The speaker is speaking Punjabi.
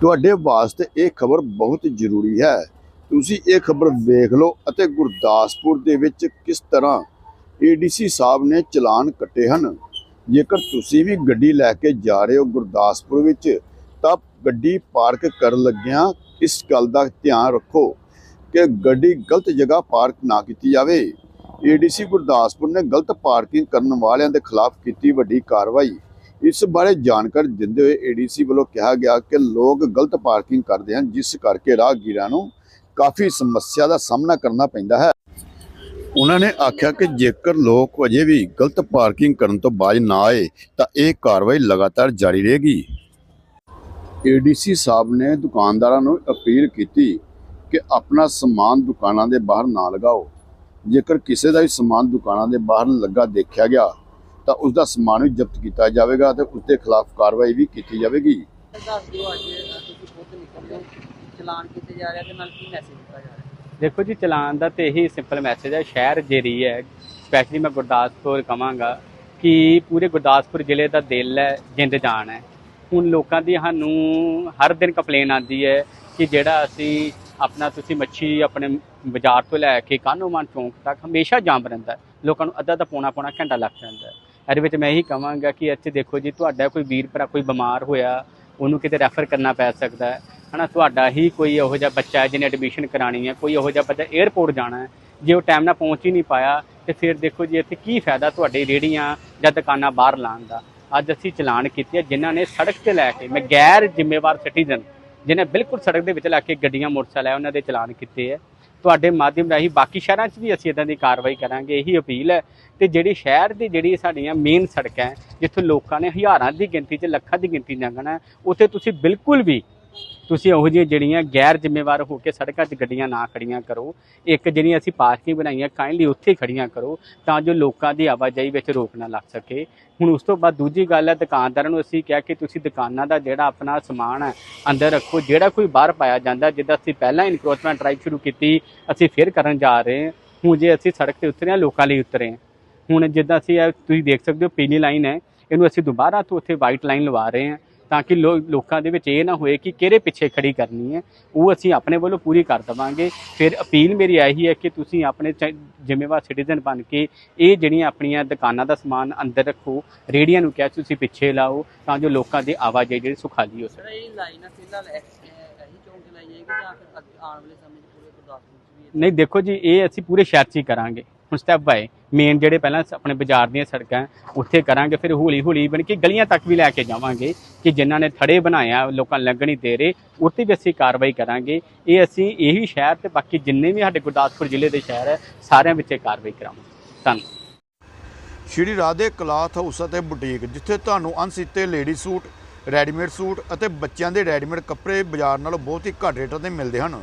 ਤੁਹਾਡੇ ਵਾਸਤੇ ਇਹ ਖਬਰ ਬਹੁਤ ਜ਼ਰੂਰੀ ਹੈ। ਤੁਸੀਂ ਇਹ ਖਬਰ ਵੇਖ ਲਓ ਅਤੇ ਗੁਰਦਾਸਪੁਰ ਦੇ ਵਿੱਚ ਕਿਸ ਤਰ੍ਹਾਂ ਏਡੀਸੀ ਸਾਹਿਬ ਨੇ ਚਲਾਨ ਕੱਟੇ ਹਨ। ਜੇਕਰ ਤੁਸੀਂ ਵੀ ਗੱਡੀ ਲੈ ਕੇ ਜਾ ਰਹੇ ਹੋ ਗੁਰਦਾਸਪੁਰ ਵਿੱਚ, ਤਾਂ ਗੱਡੀ ਪਾਰਕ ਕਰਨ ਲੱਗਿਆਂ ਇਸ ਗੱਲ ਦਾ ਧਿਆਨ ਰੱਖੋ ਕਿ ਗੱਡੀ ਗਲਤ ਜਗ੍ਹਾ ਪਾਰਕ ਨਾ ਕੀਤੀ ਜਾਵੇ। ਏਡੀਸੀ ਗੁਰਦਾਸਪੁਰ ਨੇ ਗਲਤ ਪਾਰਕਿੰਗ ਕਰਨ ਵਾਲਿਆਂ ਦੇ ਖਿਲਾਫ ਕੀਤੀ ਵੱਡੀ ਕਾਰਵਾਈ। ਇਸ ਬਾਰੇ ਜਾਣਕਾਰੀ ਦਿੰਦੇ ਹੋਏ ਏਡੀਸੀ ਵੱਲੋਂ ਕਿਹਾ ਗਿਆ ਕਿ ਲੋਕ ਗਲਤ ਪਾਰਕਿੰਗ ਕਰਦੇ ਹਨ, ਜਿਸ ਕਰਕੇ ਰਾਹਗੀਰਾਂ ਨੂੰ ਕਾਫੀ ਸਮੱਸਿਆ ਦਾ ਸਾਹਮਣਾ ਕਰਨਾ ਪੈਂਦਾ ਹੈ। ਉਹਨਾਂ ਨੇ ਆਖਿਆ ਕਿ ਜੇਕਰ ਲੋਕ ਅਜੇ ਵੀ ਗਲਤ ਪਾਰਕਿੰਗ ਕਰਨ ਤੋਂ ਬਾਜ ਨਾ ਆਏ, ਤਾਂ ਇਹ ਕਾਰਵਾਈ ਲਗਾਤਾਰ ਜਾਰੀ ਰਹੇਗੀ। ਏਡੀਸੀ ਸਾਹਿਬ ਨੇ ਦੁਕਾਨਦਾਰਾਂ ਨੂੰ ਅਪੀਲ ਕੀਤੀ ਕਿ ਆਪਣਾ ਸਮਾਨ ਦੁਕਾਨਾਂ ਦੇ ਬਾਹਰ ਨਾ ਲਗਾਓ। ਜੇਕਰ ਕਿਸੇ ਦਾ ਵੀ ਸਮਾਨ ਦੁਕਾਨਾਂ ਦੇ ਬਾਹਰ ਲੱਗਾ ਦੇਖਿਆ ਗਿਆ ਤਾਂ ਉਸ ਦਾ ਸਮਾਨ ਵੀ ਜ਼ਬਤ ਕੀਤਾ ਜਾਵੇਗਾ ਤੇ ਉਸ ਦੇ ਖਿਲਾਫ ਕਾਰਵਾਈ ਵੀ ਕੀਤੀ ਜਾਵੇਗੀ। ਦੱਸ ਦਿਓ ਅੱਜ ਅ, ਤੁਸੀਂ ਖੁਦ ਨਿਕਲਦੇ ਹੋ ਚਲਾਨ ਕੀਤੇ ਜਾ ਰਿਹਾ ਤੇ ਨਾਲ ਕੀ ਮੈਸੇਜ ਦਿੱਤਾ ਜਾ ਰਿਹਾ? ਦੇਖੋ ਜੀ ਚਲਾਨ ਦਾ ਤੇ ਇਹੀ ਸਿੰਪਲ ਮੈਸੇਜ ਹੈ ਸ਼ਹਿਰ ਜਿਹੜੀ ਹੈ ਸਪੈਸ਼ਲੀ ਮੈਂ ਗੁਰਦਾਸਪੁਰ ਕਵਾਂਗਾ ਕਿ ਪੂਰੇ ਗੁਰਦਾਸਪੁਰ ਜ਼ਿਲ੍ਹੇ ਦਾ ਦਿਲ ਹੈ ਜਿੰਦ ਜਾਨ ਹੈ। ਹੁਣ ਲੋਕਾਂ ਦੀ ਸਾਨੂੰ ਹਰ ਦਿਨ ਕੰਪਲੇਨ ਆਉਂਦੀ ਹੈ ਕਿ ਜਿਹੜਾ ਅਸੀਂ ਆਪਣਾ ਤੁਸੀਂ ਮੱਛੀ ਆਪਣੇ ਬਾਜ਼ਾਰ ਤੋਂ ਲੈ ਕੇ ਕਾਨੋਮਾਨ ਚੌਂਕ ਤੱਕ ਹਮੇਸ਼ਾ ਜਾਮ ਰਹਿੰਦਾ ਹੈ। ਲੋਕਾਂ ਨੂੰ ਅੱਧਾ ਅੱਧਾ ਪੌਣਾ ਪੌਣਾ ਘੰਟਾ ਲੱਗ ਜਾਂਦਾ ਹੈ। ਇਹਦੇ ਵਿੱਚ ਮੈਂ ਇਹੀ ਕਹਾਂਗਾ ਕਿ ਇੱਥੇ ਦੇਖੋ ਜੀ, ਤੁਹਾਡਾ ਕੋਈ ਵੀਰ ਭਰਾ ਕੋਈ ਬਿਮਾਰ ਹੋਇਆ, ਉਹਨੂੰ ਕਿਤੇ ਰੈਫਰ ਕਰਨਾ ਪੈ ਸਕਦਾ ਹੈ। ਹਨਾ, ਤੁਹਾਡਾ ਹੀ ਕੋਈ ਇਹੋ ਜਿਹਾ ਬੱਚਾ ਹੈ ਜਿਹਨੇ ਐਡਮਿਸ਼ਨ ਕਰਾਣੀ ਹੈ, ਕੋਈ ਇਹੋ ਜਿਹਾ ਬੱਚਾ 에ਅਰਪੋਰਟ ਜਾਣਾ ਹੈ। ਜੇ ਉਹ ਟਾਈਮ ਨਾਲ ਪਹੁੰਚ ਹੀ ਨਹੀਂ ਪਾਇਆ, ਤੇ ਫਿਰ ਦੇਖੋ ਜੀ, ਇੱਥੇ ਕੀ ਫਾਇਦਾ ਤੁਹਾਡੇ ਰੇੜੀਆਂ ਜਾਂ ਦੁਕਾਨਾਂ ਬਾਹਰ ਲਾਉਣ ਦਾ। ਅੱਜ ਅਸੀਂ ਚਲਾਨ ਕੀਤੇ ਆ ਜਿਨ੍ਹਾਂ ਨੇ ਸੜਕ ਤੇ ਲੈ ਕੇ, ਮੈਂ ਗੈਰ ਜ਼ਿੰਮੇਵਾਰ ਸਿਟੀਜ਼ਨ ਜਿਨ੍ਹਾਂ ਬਿਲਕੁਲ ਸੜਕ ਦੇ ਵਿੱਚ ਲੈ ਕੇ ਗੱਡੀਆਂ, ਮੋਟਰਸਾਈਕਲ ਹੈ ਉਹਨਾਂ ਦੇ ਚਲਾਨ ਕੀਤੇ ਆ ਤੁਹਾਡੇ ਮਾਧਿਅਮ ਰਾਹੀਂ ਬਾਕੀ ਸ਼ਹਿਰਾਂ 'ਚ ਵੀ ਅਸੀਂ ਇਦਾਂ ਦੀ ਕਾਰਵਾਈ ਕਰਾਂਗੇ ਇਹੀ ਅਪੀਲ ਹੈ। ਤੇ ਜਿਹੜੀ ਸ਼ਹਿਰ ਦੀ ਜਿਹੜੀ ਸਾਡੀਆਂ ਮੇਨ ਸੜਕਾਂ ਹੈ, ਜਿੱਥੇ ਲੋਕਾਂ ਨੇ ਹਜ਼ਾਰਾਂ ਦੀ ਗਿਣਤੀ 'ਚ ਲੱਖਾਂ ਦੀ ਗਿਣਤੀ ਲੰਘਣਾ ਉੱਥੇ ਤੁਸੀਂ ਬਿਲਕੁਲ ਵੀ ਤੁਸੀਂ ਉਹੋ ਜਿਹੀਆਂ ਜਿਹੜੀਆਂ ਗੈਰ ਜ਼ਿੰਮੇਵਾਰ ਹੋ ਕੇ ਸੜਕਾਂ 'ਚ ਗੱਡੀਆਂ ਨਾ ਖੜੀਆਂ ਕਰੋ, ਇੱਕ ਜਿਹੜੀਆਂ ਅਸੀਂ ਪਾਰਕਿੰਗ ਬਣਾਈਆਂ ਕਾਇੰਡਲੀ ਉੱਥੇ ਹੀ ਖੜੀਆਂ ਕਰੋ, ਤਾਂ ਜੋ ਲੋਕਾਂ ਦੀ ਆਵਾਜਾਈ ਵਿੱਚ ਰੋਕ ਨਾ ਲੱਗ ਸਕੇ। ਹੁਣ ਉਸ ਤੋਂ ਬਾਅਦ ਦੂਜੀ ਗੱਲ ਹੈ, ਦੁਕਾਨਦਾਰਾਂ ਨੂੰ ਅਸੀਂ ਕਿਹਾ ਕਿ ਤੁਸੀਂ ਦੁਕਾਨਾਂ ਦਾ ਜਿਹੜਾ ਆਪਣਾ ਸਮਾਨ ਹੈ, ਅੰਦਰ ਰੱਖੋ, ਜਿਹੜਾ ਕੋਈ ਬਾਹਰ ਪਾਇਆ ਜਾਂਦਾ, ਜਿੱਦਾਂ ਅਸੀਂ ਪਹਿਲਾਂ ਇਨਕਰੋਚਮੈਂਟ ਡਰਾਈਵ ਸ਼ੁਰੂ ਕੀਤੀ, ਅਸੀਂ ਫਿਰ ਕਰਨ ਜਾ ਰਹੇ ਹਾਂ। ਹੁਣ ਜੇ ਅਸੀਂ ਸੜਕ ਤੇ ਉਤਰੇ ਹਾਂ, ਲੋਕਾਂ ਲਈ ਉਤਰੇ ਹਾਂ। ਹੁਣ ਜਿੱਦਾਂ ਅਸੀਂ ਤੁਸੀਂ ਦੇਖ ਸਕਦੇ ਹੋ, ਪੀਲੀ ਲਾਈਨ ਹੈ, ਇਹਨੂੰ ਅਸੀਂ ਦੁਬਾਰਾ ਤੋਂ ਉੱਥੇ ਵਾਈਟ ਲਾਈਨ ਲਵਾ ਰਹੇ ਹਾਂ। ਤਾਂ ਕਿ ਲੋਕਾਂ ਦੇ ਵਿੱਚ ਇਹ ਨਾ ਹੋਏ ਕਿ ਕਿਹੜੇ ਪਿੱਛੇ ਖੜੀ ਕਰਨੀ ਹੈ ਉਹ ਅਸੀਂ ਆਪਣੇ ਵੱਲੋਂ ਪੂਰੀ ਕਰ ਦਵਾਂਗੇ। ਫਿਰ ਅਪੀਲ ਮੇਰੀ ਇਹੀ ਹੈ ਕਿ ਤੁਸੀਂ ਆਪਣੇ ਜ਼ਿੰਮੇਵਾਰ ਸਿਟੀਜ਼ਨ ਬਣ ਕੇ ਇਹ ਜਿਹੜੀਆਂ ਆਪਣੀਆਂ ਦੁਕਾਨਾਂ ਦਾ ਸਮਾਨ ਅੰਦਰ ਰੱਖੋ ਰੇੜੀਆਂ ਨੂੰ ਕਿਹਾ ਤੁਸੀਂ ਪਿੱਛੇ ਲਾਓ ਤਾਂ ਜੋ ਲੋਕਾਂ ਦੀ ਆਵਾਜਾਈ ਜਿਹੜੀ ਸੁਖਾਲੀ ਹੋ ਸਕੇ। ਸਰ ਇਹ ਲਾਈਨ ਫਿਲਹਾਲ ਇਹ- ਇਹ- ਇਹੀ ਚੌਂਕ ਤੇ ਲਾਈ ਜਾਏਗੀ ਜਾਂ ਫਿਰ ਅੱਗੇ ਆਉਣ ਵਾਲੇ ਸਮੇਂ 'ਚ ਪੂਰੇ ਗੁਰਦਾਸਪੁਰ 'ਚ ਵੀ ਇਹ- ਨਹੀਂ ਦੇਖੋ ਜੀ ਇਹ ਅਸੀਂ ਪੂਰੇ ਸ਼ਹਿਰ 'ਚ ਹੀ ਕਰਾਂਗੇ। ਹੁਣ ਸਟੈਪ ਬਾਏ ਮੇਨ ਜਿਹੜੇ ਪਹਿਲਾਂ ਆਪਣੇ ਬਾਜ਼ਾਰ ਦੀਆਂ ਸੜਕਾਂ ਉੱਥੇ ਕਰਾਂਗੇ, ਫਿਰ ਹੌਲੀ ਹੌਲੀ ਬਣ ਕੇ ਗਲੀਆਂ ਤੱਕ ਵੀ ਲੈ ਕੇ ਜਾਵਾਂਗੇ ਕਿ ਜਿਨ੍ਹਾਂ ਨੇ ਥੜੇ ਬਣਾਇਆ ਲੋਕਾਂ ਨੂੰ ਦੇ ਰਹੇ ਉੱਤੇ ਵੀ ਅਸੀਂ ਕਾਰਵਾਈ ਕਰਾਂਗੇ। ਇਹ ਅਸੀਂ ਇਹੀ ਸ਼ਹਿਰ ਤੇ ਬਾਕੀ ਜਿੰਨੇ ਵੀ ਸਾਡੇ ਗੁਰਦਾਸਪੁਰ ਜ਼ਿਲ੍ਹੇ ਦੇ ਸ਼ਹਿਰ ਹੈ, ਸਾਰਿਆਂ ਵਿੱਚ ਇਹ ਕਾਰਵਾਈ ਕਰਾਵਾਂਗੇ। ਧੰਨਵਾਦ। ਸ਼੍ਰੀ ਰਾਧੇ ਕਲਾਥ ਹਾਊਸ ਅਤੇ ਬੁਟੀਕ, ਜਿੱਥੇ ਤੁਹਾਨੂੰ ਅਣਸੀਤੇ ਲੇਡੀ ਸੂਟ, ਰੈਡੀਮੇਡ ਸੂਟ ਅਤੇ ਬੱਚਿਆਂ ਦੇ ਰੈਡੀਮੇਡ ਕੱਪੜੇ ਬਾਜ਼ਾਰ ਨਾਲੋਂ ਬਹੁਤ ਹੀ ਘੱਟ ਰੇਟਾਂ ਤੇ ਮਿਲਦੇ ਹਨ।